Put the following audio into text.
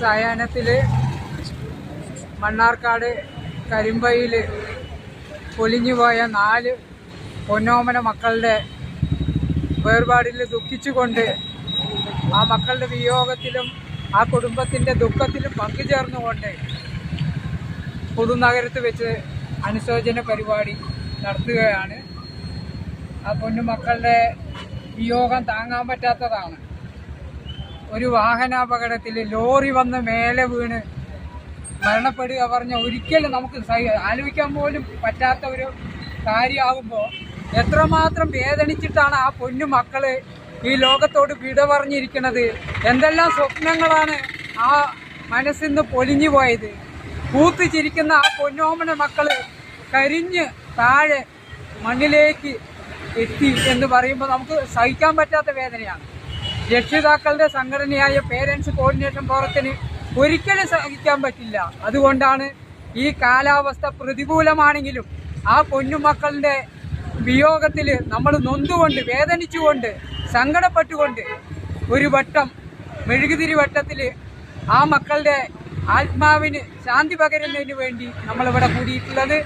സായാഹ്നത്തിൽ മണ്ണാർക്കാട് കരിമ്പയിൽ പൊലിഞ്ഞുപോയ നാല് പൊന്നോമന മക്കളുടെ വേർപാടിൽ ദുഃഖിച്ചുകൊണ്ട് ആ മക്കളുടെ വിയോഗത്തിലും ആ കുടുംബത്തിന്റെ ദുഃഖത്തിലും പങ്കുചേർന്നുകൊണ്ട് പുതുനഗരത്ത് വെച്ച് അനുശോചന പരിപാടി നടത്തുകയാണ്. ആ പൊന്നുമക്കളുടെ വിയോഗം താങ്ങാൻ പറ്റാത്തതാണ്. ഒരു വാഹനാപകടത്തിൽ ലോറി വന്ന് മേലെ വീണ് മരണപ്പെടുക പറഞ്ഞ ഒരിക്കലും നമുക്ക് ആലോചിക്കാൻ പോലും പറ്റാത്ത ഒരു കാര്യമാകുമ്പോൾ എത്രമാത്രം വേദനിച്ചിട്ടാണ് ആ പൊന്നു മക്കൾ ഈ ലോകത്തോട് വിട പറഞ്ഞിരിക്കുന്നത് എന്തെല്ലാം സ്വപ്നങ്ങളാണ് ആ മനസ്സിൽ നിന്ന് പൊലിഞ്ഞു പോയത്? പൂത്ത് ചിരിക്കുന്ന ആ പൊന്നോമന മക്കൾ കരിഞ്ഞ് താഴെ മണ്ണിലേക്ക് എത്തി എന്ന് പറയുമ്പോൾ നമുക്ക് സഹിക്കാൻ പറ്റാത്ത വേദനയാണ്. രക്ഷിതാക്കളുടെ സംഘടനയായ പേരൻസ് കോർഡിനേഷൻ ഫോറത്തിന് ഒരിക്കലും സഹിക്കാൻ പറ്റില്ല. അതുകൊണ്ടാണ് ഈ കാലാവസ്ഥ പ്രതികൂലമാണെങ്കിലും ആ പൊന്നുമക്കളുടെ വിയോഗത്തിൽ നമ്മൾ നൊന്തുകൊണ്ട് വേദനിച്ചുകൊണ്ട് സങ്കടപ്പെട്ടുകൊണ്ട് ഒരു വട്ടം മെഴുകുതിരി വട്ടത്തിൽ ആ മക്കളുടെ ആത്മാവിന് ശാന്തി പകരുന്നതിന് വേണ്ടി നമ്മളിവിടെ കൂടിയിട്ടുള്ളത്.